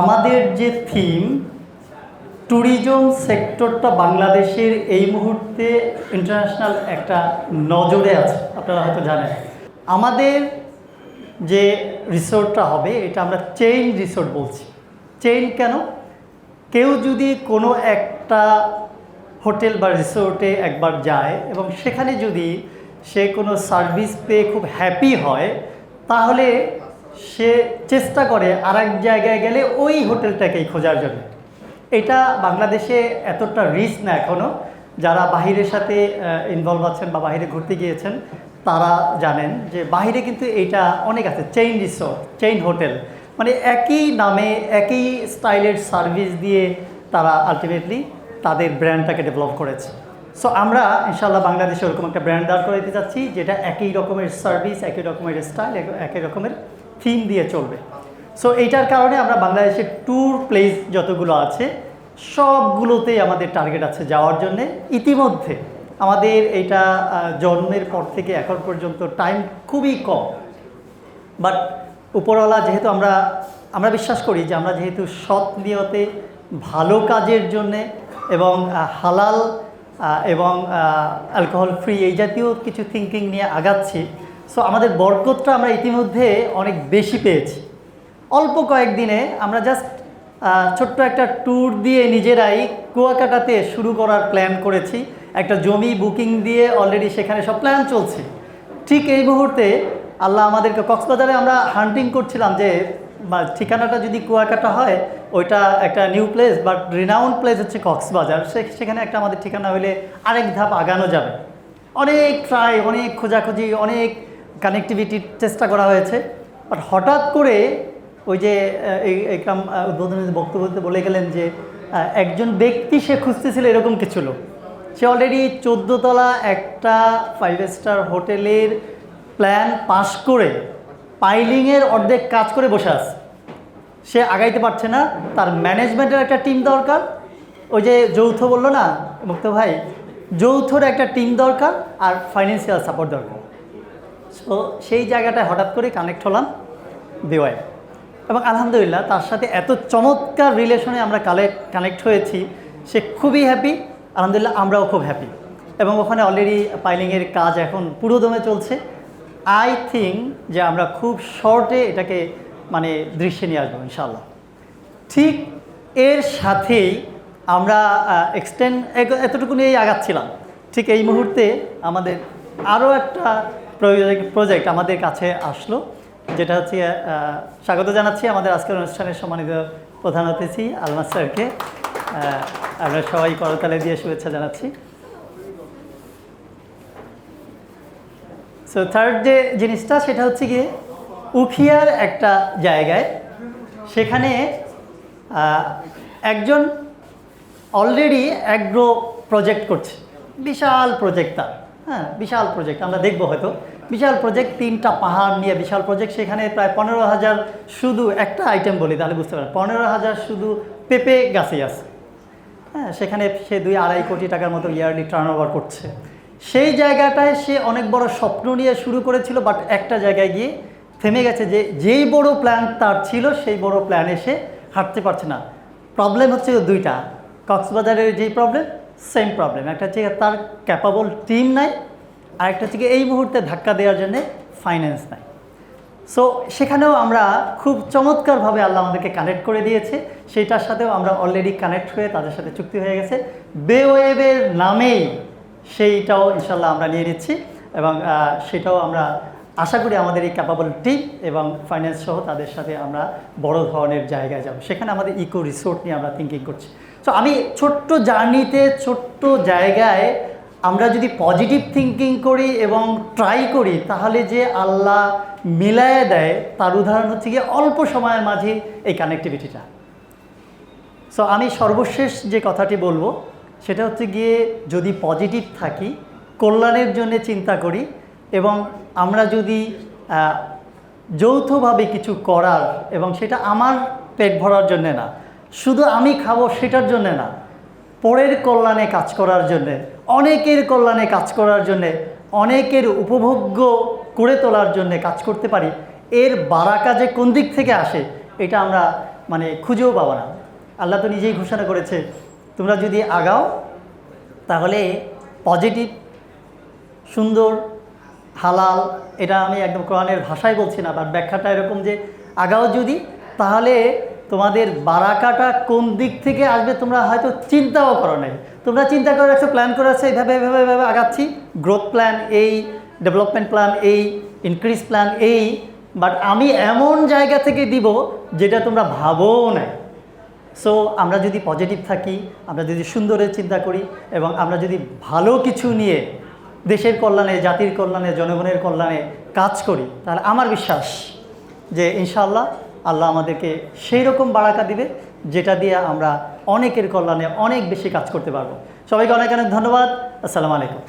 আমাদের যে theme tourism সেক্টরটা বাংলাদেশের এই মুহূর্তে ইন্টারন্যাশনাল একটা নজরে আছে, আপনারা হয়তো জানেন। আমাদের যে রিসোর্টটা হবে, এটা আমরা চেইন রিসোর্ট বলছি। চেইন কেন? কেউ যদি কোনো একটা হোটেল বা রিসোর্টে একবার যায় এবং সেখানে যদি সে কোনো সার্ভিস পেয়ে খুব হ্যাপি হয়, তাহলে সে চেষ্টা করে আর এক জায়গায় গেলে ওই হোটেলটাকেই খোঁজার জন্য। এটা বাংলাদেশে এতটা রিস্ক না এখনও যারা বাহিরের সাথে ইনভলভ আছেন বা বাইরে ঘুরতে গিয়েছেন, তারা জানেন যে বাহিরে কিন্তু এইটা অনেক আছে চেইন রিসোর্ট চেইন হোটেল মানে একই নামে, একই স্টাইলের সার্ভিস দিয়ে তারা আলটিমেটলি তাদের ব্র্যান্ডটাকে ডেভেলপ করেছে। সো আমরা ইনশাল্লাহ বাংলাদেশে ওরকম একটা ব্র্যান্ড দাঁড় করাইতে চাচ্ছি, যেটা একই রকমের সার্ভিস একই রকমের স্টাইল একই রকমের থিম দিয়ে চলবে। সো এইটার কারণে আমরা বাংলাদেশের ট্যুর প্লেস যতগুলো আছে সবগুলোতেই আমাদের টার্গেট আছে যাওয়ার জন্যে। ইতিমধ্যে আমাদের আহ, জন্মের পর থেকে এখন পর্যন্ত টাইম খুবই কম। বাট উপরওয়ালা যেহেতু আমরা আমরা বিশ্বাস করি যে আমরা যেহেতু সৎ নিয়তে ভালো কাজের জন্যে এবং হালাল এবং অ্যালকোহল ফ্রি এই জাতীয় কিছু থিঙ্কিং নিয়ে আগাচ্ছি সো আমাদের বরকতটা আমরা ইতিমধ্যে অনেক বেশি পেয়েছি। অল্প কয়েকদিনে আমরা জাস্ট ছোট্ট একটা ট্যুর দিয়ে নিজেরাই কুয়াকাটাতে শুরু করার প্ল্যান করেছি। একটা জমি বুকিং দিয়ে অলরেডি সেখানে সব প্ল্যান চলছে। ঠিক এই মুহূর্তে আল্লাহ আমাদেরকে কক্সবাজারে আমরা হান্টিং করছিলাম যে ঠিকানাটা যদি কুয়াকাটা হয়, ওইটা একটা new place but renowned place হচ্ছে কক্সবাজার। সেখানে একটা আমাদের ঠিকানা হলে আরেক ধাপ আগানো যাবে। অনেক ট্রাই অনেক খোঁজাখুঁজি, অনেক কানেক্টিভিটির চেষ্টা করা হয়েছে। বাট হঠাৎ করে ওই যে এই আহ, উদ্বোধনের বক্তব্যতে বলে গেলেন যে একজন ব্যক্তি সে খুঁজতেছিল এরকম কিছু লোক। সে অলরেডি চোদ্দোতলা একটা ফাইভ স্টার হোটেলের প্ল্যান পাশ করে পাইলিংয়ের অর্ধেক কাজ করে বসে আছে। সে আগাইতে পারছে না তার ম্যানেজমেন্টের একটা টিম দরকার। ওই যে যৌথ বলল না মুক্ত ভাই যৌথর একটা টিম দরকার আর ফাইন্যান্সিয়াল সাপোর্ট দরকার। সো সেই জায়গাটায় হঠাৎ করে কানেক্ট হলাম বিওয়াই এবং আলহামদুলিল্লাহ, তার সাথে এত চমৎকার রিলেশনে আমরা কালেক্ট কানেক্ট হয়েছি। সে খুবই হ্যাপি আলহামদুলিল্লাহ আমরাও খুব হ্যাপি এবং ওখানে অলরেডি পাইলিংয়ের কাজ এখন পুরো দমে চলছে। আই থিঙ্ক যে আমরা খুব শর্টে এটাকে মানে দৃশ্যে নিয়ে আসব ইনশাল্লাহ ঠিক এর সাথেই আমরা এক্সটেন্ড এতটুকু নিয়েই আগাচ্ছিলাম। ঠিক এই মুহূর্তে আমাদের আরও একটা প্রজেক্ট আমাদের কাছে আসলো, যেটা হচ্ছে স্বাগত জানাচ্ছি আমাদের আজকের অনুষ্ঠানের সম্মানিত প্রধান অতিথি আলমাস স্যারকে। আমরা সবাই করতালে দিয়ে শুভেচ্ছা জানাচ্ছি। সো থার্ড যে জিনিসটা, সেটা হচ্ছে গিয়ে উখিয়ার একটা জায়গায়, সেখানে একজন অলরেডি অ্যাগ্রো প্রজেক্ট করছে, বিশাল প্রজেক্ট তার। হ্যাঁ বিশাল প্রজেক্ট আমরা দেখব হয়তো। বিশাল প্রজেক্ট তিনটা পাহাড় নিয়ে বিশাল প্রজেক্ট সেখানে প্রায় পনেরো হাজার শুধু একটা আইটেম বলি, তাহলে বুঝতে পারেন পনেরো হাজার শুধু পেঁপে গাছেই আছে। হ্যাঁ সেখানে সে দুই আড়াই কোটি টাকার মতো ইয়ারলি টার্ন করছে। সেই জায়গাটায় সে অনেক বড় স্বপ্ন নিয়ে শুরু করেছিল বাট একটা জায়গায় গিয়ে থেমে গেছে যে, যেই বড় প্ল্যান তার ছিল, সেই বড় প্ল্যান এসে হাঁটতে পারছে না। প্রবলেম হচ্ছে দুইটা। কক্সবাজারের যেই প্রবলেম সেম প্রবলেম একটা হচ্ছে তার ক্যাপাবল টিম নাই আর একটা হচ্ছে এই মুহূর্তে ধাক্কা দেওয়ার জন্যে ফাইন্যান্স নাই। সো সেখানেও আমরা খুব চমৎকারভাবে আল্লাহ আমাদেরকে কানেক্ট করে দিয়েছে। সেইটার সাথেও আমরা অলরেডি কানেক্ট হয়ে তাদের সাথে চুক্তি হয়ে গেছে। বেওয়েবের নামেই সেইটাও ইনশাল্লাহ আমরা নিয়ে নিচ্ছি এবং সেটাও আমরা আশা করি আমাদের এই ক্যাপাবল টিম এবং ফাইন্যান্স সহ তাদের সাথে আমরা বড় ধরনের জায়গায় যাব। সেখানে আমাদের ইকো রিসোর্ট নিয়ে আমরা থিঙ্কিং করছি। সো আমি ছোট্ট জার্নিতে, ছোট্ট জায়গায় আমরা যদি পজিটিভ থিঙ্কিং করি এবং ট্রাই করি, তাহলে যে আল্লাহ মিলায় দেয়, তার উদাহরণ হচ্ছে গিয়ে অল্প সময়ের মাঝে এই কানেক্টিভিটিটা সো আমি সর্বশেষ যে কথাটি বলব, সেটা হচ্ছে গিয়ে যদি পজিটিভ থাকি, কল্যাণের জন্য চিন্তা করি এবং আমরা যদি যৌথভাবে কিছু করার এবং সেটা আমার পেট ভরার জন্যে না শুধু আমি খাব সেটার জন্যে না, পরের কল্যাণে কাজ করার জন্যে, অনেকের কল্যাণে কাজ করার জন্যে, অনেকের উপভোগ্য করে তোলার জন্যে কাজ করতে পারি। এর বারাকা যে কোন দিক থেকে আসে, এটা আমরা মানে খুঁজেও পাবা না। আল্লাহ তো নিজেই ঘোষণা করেছে, তোমরা যদি আগাও, তাহলে পজিটিভ, সুন্দর, হালাল, এটা আমি একদম কোরআনের ভাষায় বলছি না, বাট ব্যাখ্যাটা এরকম যে আগাও যদি, তাহলে তোমাদের বারাকাটা কোন দিক থেকে আসবে তোমরা হয়তো চিন্তাও করো নাই। তোমরা চিন্তা করে রাখছো প্ল্যান করে রাখছো, এইভাবে এভাবে এভাবে আগাচ্ছি। গ্রোথ প্ল্যান এই ডেভেলপমেন্ট প্ল্যান এই ইনক্রিজ প্ল্যান এই বাট আমি এমন জায়গা থেকে দিব যেটা তোমরা ভাবও নাই। সো আমরা যদি পজিটিভ থাকি, আমরা যদি সুন্দরের চিন্তা করি, এবং আমরা যদি ভালো কিছু নিয়ে দেশের কল্যাণে, জাতির কল্যাণে, জনগণের কল্যাণে কাজ করি, তাহলে আমার বিশ্বাস যে ইনশাআল্লাহ আল্লাহ আমাদেরকে সেই রকম বাড়াকা দিবে, যেটা দিয়ে আমরা অনেকের কল্যাণে অনেক বেশি কাজ করতে পারব। সবাইকে অনেক অনেক ধন্যবাদ। আসসালামু আলাইকুম।